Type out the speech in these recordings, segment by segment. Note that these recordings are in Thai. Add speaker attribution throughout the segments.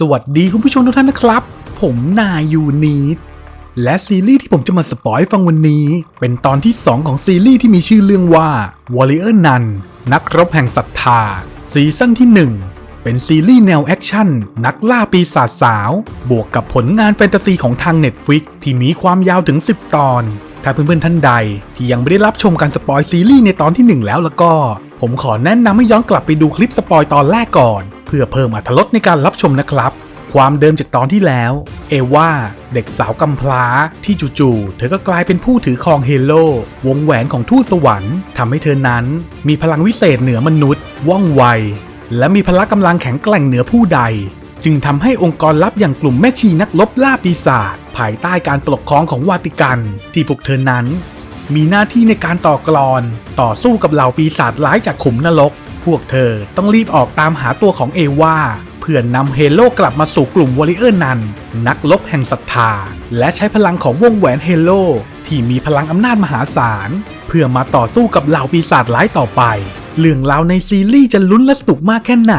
Speaker 1: สวัสดีคุณผู้ชมทุกท่านนะครับ ผมนายยูนีดและซีรีส์ที่ผมจะมาสปอยฟังวันนี้ เป็นตอนที่ 2 ของซีรีส์ที่มีชื่อเรื่องว่า Warrior Nun นักรบแห่งศรัทธา ซีซั่นที่ 1 เป็นซีรีส์แนวแอคชั่น นักล่าปีศาจสาว บวกกับผลงานแฟนตาซีของทาง Netflix ที่มีความยาวถึง 10 ตอน ถ้าเพื่อนๆท่านใด ที่ยังไม่ได้รับชมการสปอยซีรีส์ในตอนที่ 1 แล้วแล้วก็ ผมขอแนะนำให้ย้อนกลับไปดูคลิปสปอยตอนแรกก่อน พื่อเพิ่มอรรถรสในการรับชมนะครับ ความเดิมจากตอนที่แล้ว เอว่าเด็กสาวกำพร้าที่จู่ๆเธอก็กลายเป็นผู้ถือครองเฮโลวงแหวนของทูตสวรรค์ทำให้เธอนั้น มีพลังวิเศษเหนือมนุษย์ว่องไว และมีพละกำลังแข็งแกร่งเหนือผู้ใด จึงทำให้องค์กรลับอย่างกลุ่มแม่ชีนักลบล่าปีศาจภายใต้การปกครองของวาติกัน ที่พวกเธอนั้นมีหน้าที่ในการต่อกรอน ต่อสู้กับเหล่าปีศาจร้ายจากขุมนรก พวกเธอต้องรีบออกตามหาตัวของเอวาเพื่อนนำเฮโลกลับมาสู่กลุ่มวอริเออร์นัน นักลบแห่งศรัทธา และใช้พลังของวงแหวนเฮโลที่มีพลังอำนาจมหาศาล เพื่อมาต่อสู้กับเหล่าปีศาจร้ายต่อไป เรื่องราวในซีรีส์จะลุ้นและสนุกมากแค่ไหน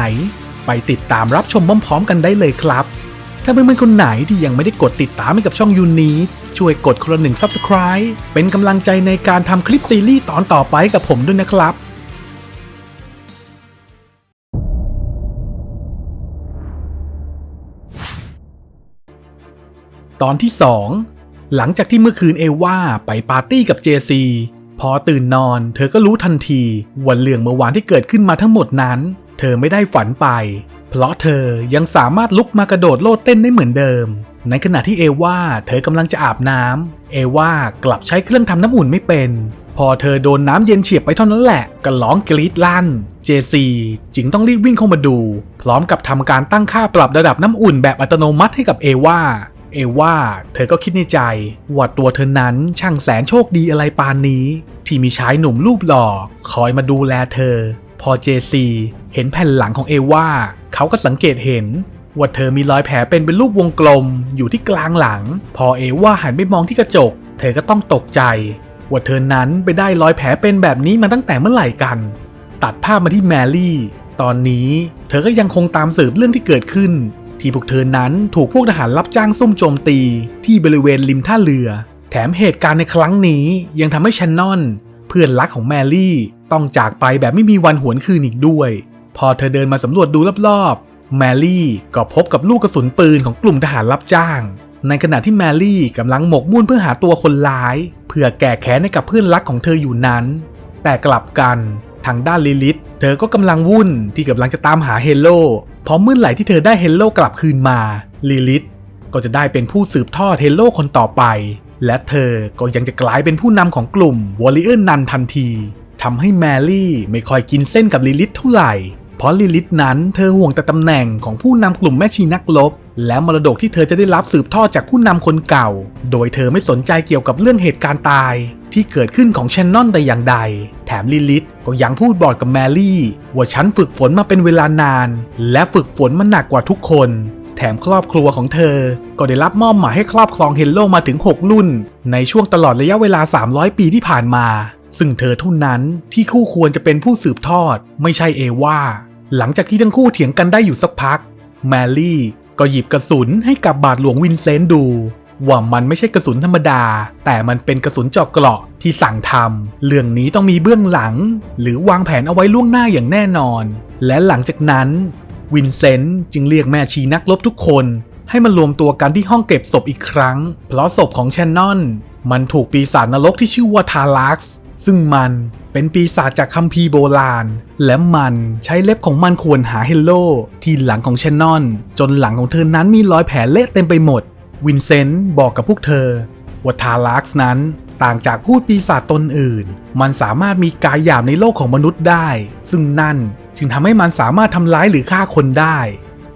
Speaker 1: ไปติดตามรับชมพร้อมๆกันได้เลยครับ ถ้าเพื่อนๆคนไหนที่ยังไม่ได้กดติดตามให้กับช่องยูนีช่วยกดคนละหนึ่ง Subscribe เป็นกำลังใจในการทำคลิปซีรีส์ตอนต่อไปกับผมด้วยนะครับ ตอนที่ 2 หลังจากที่เมื่อคืนเอว่าไปปาร์ตี้กับเจซีพอตื่นนอน เธอก็รู้ทันทีว่าเรื่องเมื่อวานที่เกิดขึ้นมาทั้งหมดนั้น เธอไม่ได้ฝันไป เพราะเธอยังสามารถลุกมากระโดดโลดเต้นได้เหมือนเดิม ในขณะที่เอว่าเธอกำลังจะอาบน้ำเอว่ากลับใช้เครื่องทำน้ำอุ่นไม่เป็น พอเธอโดนน้ำเย็นเฉียบไปเท่านั้นแหละก็ร้องกรีดลั่นเจซีจึงต้องรีบวิ่งเข้ามาดู พร้อมกับทำการตั้งค่าปรับระดับน้ำอุ่นแบบอัตโนมัติให้กับเอว่า เอว่าเธอก็คิดในใจว่าตัวเธอนั้นช่างแสนโชคดีอะไรปานนี้ ที่มีชายหนุ่มรูปหล่อคอยมาดูแลเธอ พอเจซีเห็นแผ่นหลังของเอว่าเขาก็สังเกตเห็นว่าเธอมีรอยแผลเป็นเป็นรูปวงกลมอยู่ที่กลางหลัง พอเอว่าหันไปมองที่กระจก เธอก็ต้องตกใจว่าเธอนั้นไปได้รอยแผลเป็นแบบนี้มาตั้งแต่เมื่อไหร่กัน ตัดภาพมาที่แมรี่ ตอนนี้เธอก็ยังคงตามสืบเรื่องที่เกิดขึ้น ที่พวกเธอนั้นถูกพวกทหารรับจ้างซุ่มโจมตี ที่บริเวณริมท่าเรือ แถมเหตุการณ์ในครั้งนี้ยังทำให้แชนนอน เพื่อนรักของแมรี่ต้องจากไปแบบไม่มีวันหวนคืนอีกด้วย พอเธอเดินมาสำรวจดูรอบๆ แมรี่ก็พบกับลูกกระสุนปืนของกลุ่มทหารรับจ้าง ในขณะที่แมรี่กำลังหมกมุ่นเพื่อหาตัวคนร้าย เพื่อแก้แค้นให้กับเพื่อนรักของเธออยู่นั้น แต่กลับกัน ทางด้านลิลิธเธอก็กำลังวุ่นที่กำลังจะตามหาเฮลโลพราะเมื่อไหร่ที่เธอได้เฮลโลกลับคืนมาลิลิธก็จะได้เป็นผู้สืบทอดเฮลโลคนต่อไป และเธอก็ยังจะกลายเป็นผู้นำของกลุ่มวอริเออร์นันทันทีทำให้แมรี่ไม่ค่อยกินเส้นกับลิลิธเท่าไหร่ เพราะลิลิธนั้นเธอห่วงแต่ตำแหน่งของผู้นำกลุ่มแม่ชีนักลบ และมรดกที่เธอจะได้รับสืบทอดจากผู้นำคนเก่า โดยเธอไม่สนใจเกี่ยวกับเรื่องเหตุการณ์ตาย ที่เกิดขึ้นของแชนนอนแต่อย่างใด แถมลิลิธก็ยังพูดบอกกับแมรี่ ว่าฉันฝึกฝนมาเป็นเวลานาน และฝึกฝนมาหนักกว่าทุกคน แถมครอบครัวของเธอ ก็ได้รับมอบหมายให้ครอบครองเฮลโลมาถึง 6 รุ่น ในช่วงตลอดระยะเวลา 300 ปีที่ผ่านมา ซึ่งเธอเท่านั้นที่คู่ควรจะเป็นผู้สืบทอด ไม่ใช่เอว่าหลังจากที่ทั้งคู่เถียงกันได้อยู่สักพัก แมรี่ก็หยิบกระสุนให้กับบาทหลวงวินเซนต์ดู ว่ามันไม่ใช่กระสุนธรรมดา แต่มันเป็นกระสุนเจาะเกราะที่สั่งทำเรื่องนี้ต้องมีเบื้องหลัง หรือวางแผนเอาไว้ล่วงหน้าอย่างแน่นอน และหลังจากนั้น วินเซนต์จึงเรียกแม่ชีนักรบทุกคน ให้มารวมตัวกันที่ห้องเก็บศพอีกครั้ง เพราะศพของแชนนอน มันถูกปีศาจนรกที่ชื่อว่าทาลักซ์ซึ่งมันเป็นปีศาจจากคัมภีร์โบราณ และมันใช้เล็บของมันขวนหาเฮลโล ที่หลังของแชนนอน จนหลังของเธอนั้นมีรอยแผลเละเต็มไปหมด วินเซนต์บอกกับพวกเธอว่าทาลักซ์นั้นต่างจากพูดปีศาจตนอื่น มันสามารถมีกายหยาบในโลกของมนุษย์ได้ ซึ่งนั่นจึงทำให้มันสามารถทำร้ายหรือฆ่าคนได้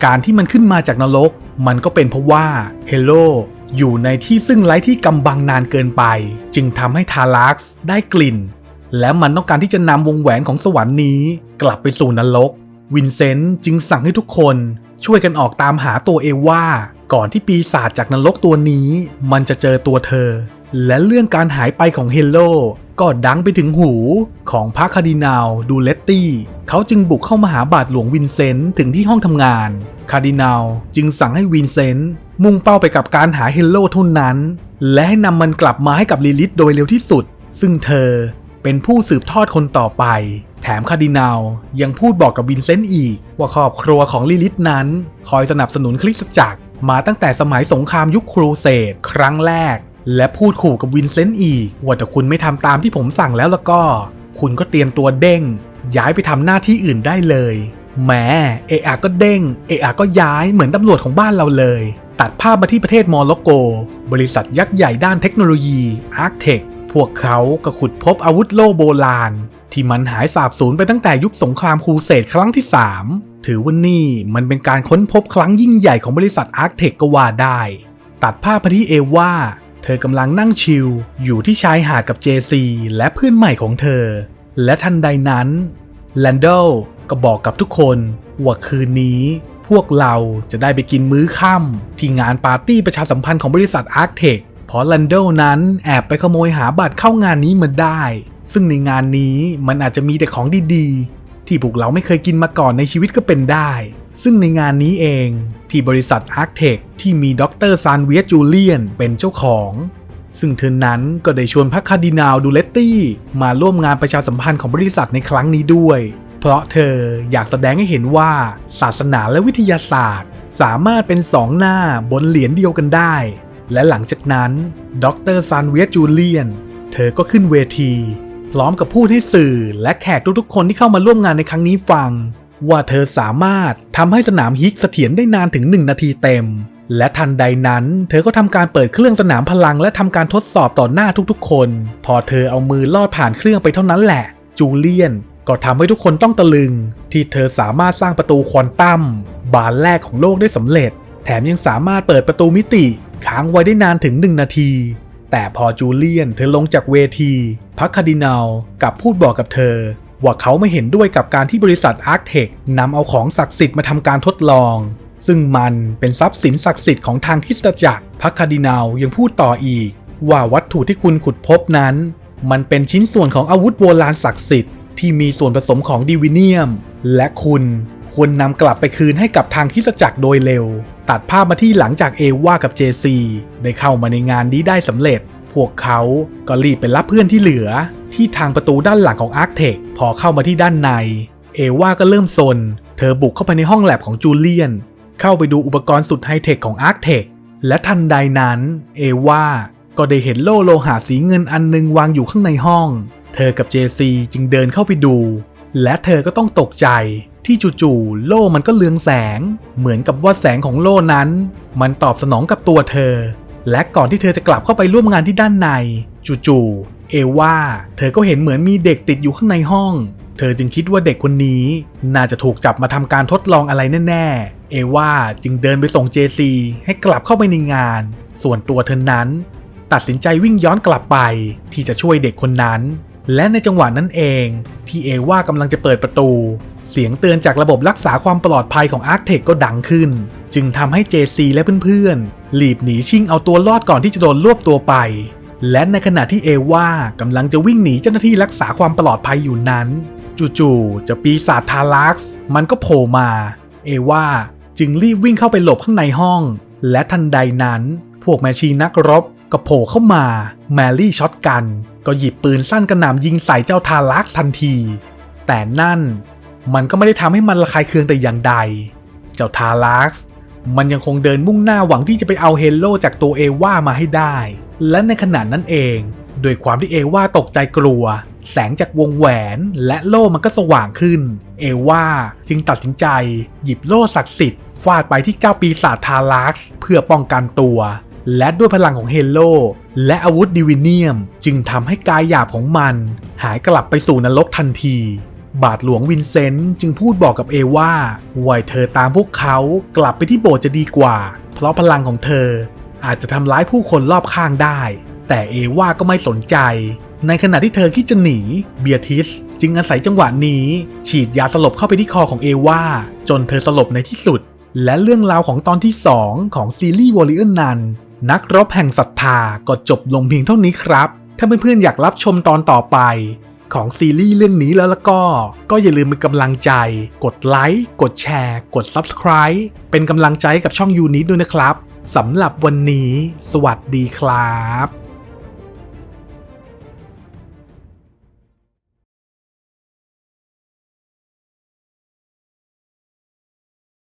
Speaker 1: การที่มันขึ้นมาจากนรก มันก็เป็นเพราะว่าเฮโลอยู่ในที่ซึ่งไร้ที่กำบังนานเกินไป จึงทำให้ทาลักซ์ได้กลิ่น และมันต้องการที่จะนำวงแหวนของสวรรค์นี้ กลับไปสู่นรก วินเซนต์จึงสั่งให้ทุกคนช่วยกันออกตามหาตัวเอว่า ก่อนที่ปีศาจจากนรกตัวนี้ มันจะเจอตัวเธอ และเรื่องการหายไปของเฮลโลก็ดังไปถึงหูของพระคาร์ดินาลดูเลตตี้ เขาจึงบุกเข้ามาหาบาทหลวงวินเซนต์ถึงที่ห้องทำงาน คาร์ดินาลจึงสั่งให้วินเซนต์มุ่งเป้าไปกับการหาเฮลโลเท่านั้น และให้นำมันกลับมาให้กับลิลิธโดยเร็วที่สุด ซึ่งเธอเป็นผู้สืบทอดคนต่อไป แถมคาร์ดินาลยังพูดบอกกับวินเซนต์อีก ว่าครอบครัวของลิลิธนั้น คอยสนับสนุนคริสตจักร มาตั้งแต่สมัยสงครามยุคครูเสดครั้งแรก และพูดขู่กับวินเซนต์อีกว่าถ้าคุณไม่ทำตามที่ผมสั่งแล้วแล้วก็ คุณก็เตรียมตัวเด้ง ย้ายไปทำหน้าที่อื่นได้เลยแหมเออะก็เด้งเออะก็ย้ายเหมือนตำรวจของบ้านเราเลย ตัดภาพมาที่ประเทศมอร็อกโก บริษัทยักษ์ใหญ่ด้านเทคโนโลยีอาร์เทคพวกเขาก็ขุดพบอาวุธโล่โบราณ ที่มันหายสาบสูญไปตั้งแต่ยุคสงครามครูเสดครั้งที่ 3 ถือว่านี่มันเป็นการค้นพบครั้งยิ่งใหญ่ของบริษัทอาร์ t เทคก็ว่าได้ ตัดภาพมาที่เอว่า เธอกำลังนั่งชิลอยู่ที่ชายหาดกับเจซีและเพื่อนใหม่ของเธอ และทันใดนั้นแลนเดลก็บอกกับทุกคนว่าคืนนี้พวกเราจะได้ไปกินมื้อค่ำที่งานปาร์ตี้ประชาสัมพันธ์ของบริษัทอาร์ t เทคเพราะแลนเดลนั้นแอบไปขโมยหาบัตรเข้างานนี้มาได้ ซึ่งในงานนี้มันอาจจะมีแต่ของดี ที่พวกเราไม่เคยกินมาก่อนในชีวิตก็เป็นได้ ซึ่งในงานนี้เองที่บริษัทอาร์ t เทคที่มีดรซานเวียจูเลียนเป็นเจ้าของ ซึ่งเธอนั้นก็ได้ชวนพระคาร์ดินาลดูเลตตี้มาร่วมงานประชาสัมพันธ์ของบริษัทในครั้งนี้ด้วย เพราะเธออยากแสดงให้เห็นว่าศาสนาและวิทยาศาสตร์ สามารถเป็นสองหน้าบนเหรียญเดียวกันได้ และหลังจากนั้นดรซานเวียจูเลียนเธอก็ขึ้นเวที พร้อมกับพูดให้สื่อและแขกทุกๆ คนที่เข้ามาร่วมงานในครั้งนี้ฟัง ว่าเธอสามารถทำให้สนามฮิกเสถียรได้นานถึง 1 นาทีเต็ม และทันใดนั้น เธอก็ทำการเปิดเครื่องสนามพลังและทำการทดสอบต่อหน้าทุกๆ คน พอเธอเอามือลอดผ่านเครื่องไปเท่านั้นแหละ จูเลียนก็ทำให้ทุกคนต้องตะลึง ที่เธอสามารถสร้างประตูควอนตัมบานแรกของโลกได้สำเร็จ แถมยังสามารถเปิดประตูมิติค้างไว้ได้นานถึง 1 นาที แต่พอจูเลียนเธอลงจากเวทีพักคาดินาลกับพูดบอกกับเธอ ว่าเขาไม่เห็นด้วยกับการที่บริษัทอาร์ t เทคนำเอาของศักดิ์สิทธิ์มาทำการทดลอง ซึ่งมันเป็นทรัพย์สินศักดิ์สิทธิ์ของทางคริสตจักรพักคาดินาลยังพูดต่ออีก ว่าวัตถุที่คุณขุดพบนั้น มันเป็นชิ้นส่วนของอาวุธโบราณศักดิ์สิทธิ์ที่มีส่วนผสมของดิวิเนียม และคุณ ควรนำกลับไปคืนให้กับทางคริสจักรโดยเร็ว ตัดภาพมาที่หลังจากเอว่ากับเจซีได้เข้ามาในงานนี้ได้สำเร็จ พวกเขาก็รีบไปรับเพื่อนที่เหลือ ที่ทางประตูด้านหลังของอาร์ t เทคพอเข้ามาที่ด้านใน เอว่าก็เริ่มซน เธอบุกเข้าไปในห้องแลบของจูเลียน เข้าไปดูอุปกรณ์สุดไฮเทคของอาร์ t เทคและทันใดนั้น เอว่าก็ได้เห็นโล่โลหะสีเงินอันนึงวางอยู่ข้างในห้อง เธอกับเจซีจึงเดินเข้าไปดู และเธอก็ต้องตกใจ ที่จู่ๆโล่มันก็เลืองแสง เหมือนกับว่าแสงของโล่นั้น มันตอบสนองกับตัวเธอ และก่อนที่เธอจะกลับเข้าไปร่วมงานที่ด้านในจู่ๆเอว่าเธอก็เห็นเหมือนมีเด็กติดอยู่ข้างในห้อง เธอจึงคิดว่าเด็กคนนี้ น่าจะถูกจับมาทำการทดลองอะไรแน่ๆ เอว่าจึงเดินไปส่งเจซีให้กลับเข้าไปในงาน ส่วนตัวเธอนั้น ตัดสินใจวิ่งย้อนกลับไปที่จะช่วยเด็กคนนั้น และในจังหวะนั้นเองที่เอว่ากำลังจะเปิดประตู เสียงเตือนจากระบบรักษาความปลอดภัยของอาร์เทคก็ดังขึ้น จึงทำให้เจซีและเพื่อนๆรีบหนีชิ่งเอาตัวรอดก่อนที่จะโดนรวบตัวไป และในขณะที่เอว่ากำลังจะวิ่งหนีเจ้าหน้าที่รักษาความปลอดภัยอยู่นั้น จู่ๆจะปีศาจทาลักซ์มันก็โผล่มา เอว่าจึงรีบวิ่งเข้าไปหลบข้างในห้อง และทันใดนั้น พวกแมชชีนักรบ ก็โผล่เข้ามา แมรี่ช็อตกัน ก็หยิบปืนสั้นกระหน่ำยิงใส่เจ้าทาลักทันที แต่นั่นมันก็ไม่ได้ทำให้มันระคายเคืองแต่อย่างใด เจ้าทาลักซ์มันยังคงเดินมุ่งหน้าหวังที่จะไปเอาเฮลโลจากตัวเอว่ามาให้ได้ และในขณะนั้นเองโดยความที่เอว่าตกใจกลัว แสงจากวงแหวนและโล่มันก็สว่างขึ้น เอว่าจึงตัดสินใจ หยิบโล่ศักดิ์สิทธิ์ฟาดไปที่เก้าปีศาจทาลักซ์เพื่อป้องกันตัว และด้วยพลังของเฮโลและอาวุธดิวิเนียม จึงทำให้กายหยาบของมัน หายกลับไปสู่นรกทันที บาทหลวงวินเซนต์จึงพูดบอกกับเอว่าว่าเธอตามพวกเขากลับไปที่โบสถ์จะดีกว่า เพราะพลังของเธอ อาจจะทำร้ายผู้คนรอบข้างได้ แต่เอว่าก็ไม่สนใจ ในขณะที่เธอคิดจะหนีเบียทิสจึงอาศัยจังหวะนี้ ฉีดยาสลบเข้าไปที่คอของเอว่าจนเธอสลบในที่สุดและเรื่องราวของตอนที่ 2 ของซีรีส์วอลเล r นัน นักรบแห่งศรัทธาก็จบลงเพียงเท่านี้ครับ ถ้าเพื่อนๆอยากรับชมตอนต่อไป ของซีรีส์เรื่องนี้แล้วละก็ ก็อย่าลืมเป็นกำลังใจ กดไลค์ กดแชร์ กด Subscribe เป็นกำลังใจให้กับช่องยูนิตด้วยนะครับสำหรับวันนี้ สวัสดีครับ